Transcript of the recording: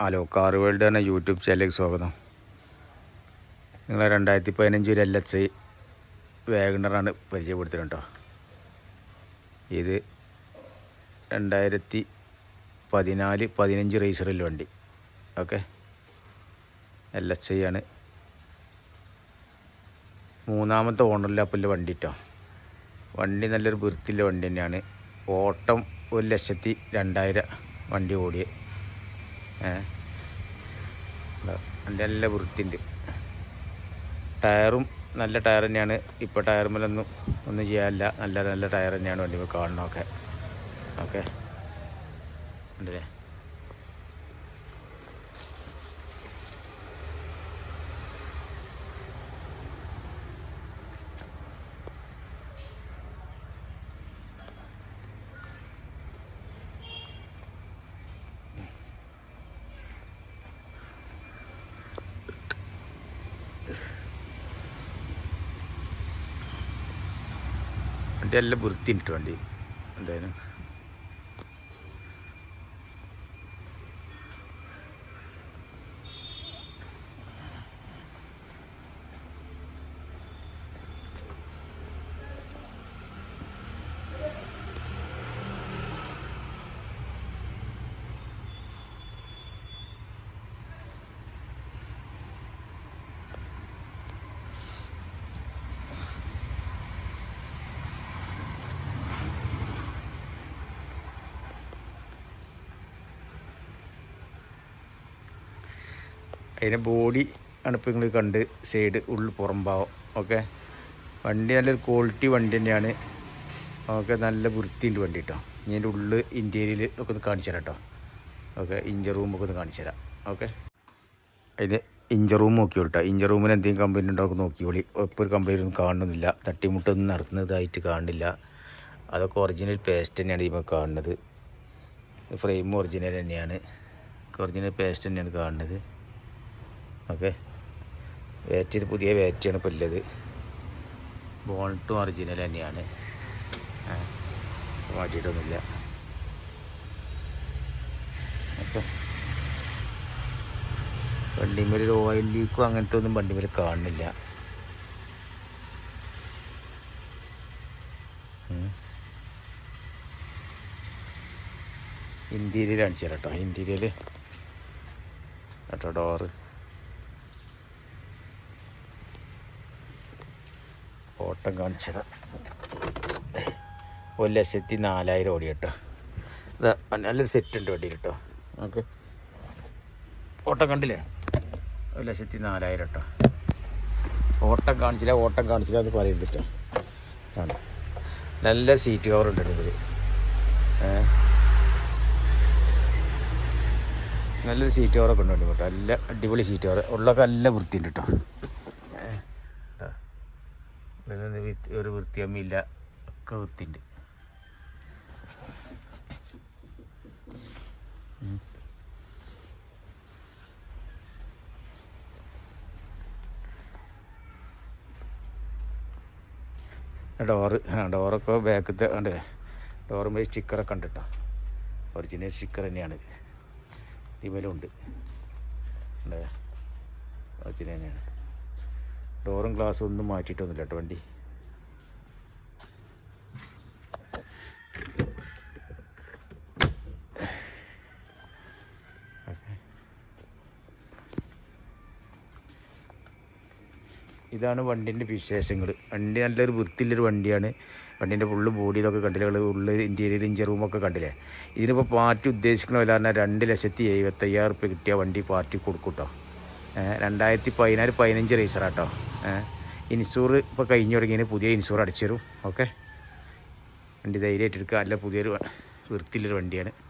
Hello car world എന്ന YouTube ചാനലിലേക്ക് സ്വാഗതം. നിങ്ങൾ രണ്ടായിരത്തി പതിനഞ്ച് ഒരു എൽ എച്ച് വാഗണറാണ് പരിചയപ്പെടുത്തുന്നത് കേട്ടോ ഇത് രണ്ടായിരത്തി പതിനാല് പതിനഞ്ച് റേസറിൽ വണ്ടി. ഓക്കെ? എൽ എച്ച് ആണ്. മൂന്നാമത്തെ ഓണറിലാപ്പില്ല വണ്ടി കേട്ടോ വണ്ടി നല്ലൊരു വൃത്തിയുള്ള വണ്ടി തന്നെയാണ്. ഓട്ടം ഒരു ലക്ഷത്തി രണ്ടായിരം വണ്ടി ഓടിയ. വണ്ടി നല്ല വൃത്തിയുണ്ട്. ടയറും നല്ല ടയർ തന്നെയാണ്. ഇപ്പോൾ ടയറുമേലൊന്നും ഒന്നും ചെയ്യാനില്ല. നല്ല നല്ല ടയർ തന്നെയാണ് വണ്ടി കാണണമൊക്കെ ഓക്കെ. ഉണ്ടല്ലേ? വണ്ടി നല്ല വൃത്തിയുണ്ട് വണ്ടി. എന്തായാലും അതിന്റെ ബോഡി അണുപ്പ് നിങ്ങൾ കണ്ട് സൈഡ് ഉള്ളിൽ പുറം ഭാഗം ഓക്കെ വണ്ടി നല്ലൊരു ക്വാളിറ്റി വണ്ടി തന്നെയാണ്. ഓക്കെ നല്ല വൃത്തിയുണ്ട് വണ്ടി കേട്ടോ ഇനി അതിന്റെ ഉള്ളിൽ ഇന്റീരിയൽ ഒക്കെ ഒന്ന് കാണിച്ചു തരാം കേട്ടോ ഓക്കെ ഇഞ്ചർ റൂമൊക്കെ ഒന്ന് കാണിച്ചു തരാം. ഓക്കെ അതിന് ഇഞ്ചർ റൂം നോക്കി കേട്ടോ ഇഞ്ചർ റൂമിന് എന്തെങ്കിലും കമ്പനി ഉണ്ടോ ഒക്കെ നോക്കിയോളി ഇപ്പോൾ ഒരു കമ്പനി ഒന്നും കാണുന്നില്ല. തട്ടിമുട്ടൊന്നും നടത്തുന്നതായിട്ട് കാണുന്നില്ല. അതൊക്കെ ഒറിജിനൽ പേസ്റ്റ് തന്നെയാണ് ഇപ്പോൾ കാണുന്നത്. ഫ്രെയിം ഒറിജിനൽ തന്നെയാണ്. ഒറിജിനൽ പേസ്റ്റ് തന്നെയാണ് കാണുന്നത്. ഓക്കെ. വേറ്റ് പുതിയ വേറ്റാണ് ഇപ്പോൾ ഉള്ളത്. ബോൾട്ടും ഒറിജിനൽ തന്നെയാണ്. മാറ്റിയിട്ടൊന്നുമില്ല വണ്ടിമേൽ ഓയിൽ ലീക്കും അങ്ങനത്തെ ഒന്നും വണ്ടിമേൽ കാണുന്നില്ല. ഇന്റീരിയൽ കാണിച്ചു തരാം ഇന്റീരിയൽ കേട്ടോ ഡോറ് ഓട്ടം കാണിച്ചത്. ഒരു ലക്ഷത്തി നാലായിരം ഓടി കേട്ടോ ഇതാ നല്ലൊരു സെറ്റ് ഉണ്ട് വണ്ടിയിൽ കേട്ടോ നമുക്ക് ഓട്ടം കണ്ടില്ലേ? ഒരു ലക്ഷത്തി നാലായിരം കേട്ടോ ഓട്ടം കാണിച്ചില്ല ഓട്ടം കാണിച്ചില്ല എന്ന് പറയുന്നത് കേട്ടോ ആണ്. നല്ല സീറ്റ് കവർ ഉണ്ട് ഇതിൽ നല്ലൊരു സീറ്റ് കവറൊക്കെ ഉണ്ട് കേട്ടോ നല്ല അടിപൊളി സീറ്റ് കവർ ഉള്ളൊക്കെ നല്ല വൃത്തിയുണ്ട് കേട്ടോ ഇതിനൊന്നും ഒരു വൃത്തിയമ്മില്ല ഒക്കെ വൃത്തിയുണ്ട്. ഡോറ് ഡോറൊക്കെ ബാക്കത്തെ ഉണ്ട് ഡോറുമ്പോൾ സ്റ്റിക്കറൊക്കെ ഉണ്ട് കേട്ടോ ഒറിജിനൽ സ്റ്റിക്കർ തന്നെയാണ്. ഇതിമേലും ഉണ്ട് ഉണ്ട് ഒറിജിനൽ തന്നെയാണ്. ഡോറും ഗ്ലാസ്സും ഒന്നും മാറ്റിയിട്ടൊന്നുമില്ല കേട്ടോ വണ്ടി. ഇതാണ് വണ്ടിന്റെ വിശേഷങ്ങൾ വണ്ടി നല്ലൊരു വൃത്തിയുള്ളൊരു വണ്ടിയാണ്. വണ്ടീന്റെ ഫുള്ള് ബോഡി ഇതൊക്കെ കണ്ടില്ലേ? ഉള്ളു ഇന്റീരിയർ ഇഞ്ചർ റൂമൊക്കെ കണ്ടില്ലേ? ഇതിനിപ്പോൾ പാർട്ടി ഉദ്ദേശിക്കണമല്ല പറഞ്ഞാൽ രണ്ട് ലക്ഷത്തി എഴുപത്തയ്യായിരം റുപ്യ കിട്ടിയ വണ്ടി പാർട്ടി കൊടുക്കും കേട്ടോ രണ്ടായിരത്തി പതിനാല് പതിനഞ്ച് റേസറാട്ടോ ഇൻഷൂർ ഇപ്പോൾ കഴിഞ്ഞു തുടങ്ങിയതിന് പുതിയ ഇൻഷൂർ അടിച്ചു തരും. ഓക്കെ? വണ്ടി ധൈര്യമായിട്ട് എടുക്കുക. നല്ല പുതിയൊരു വൃത്തിയിലൊരു വണ്ടിയാണ്.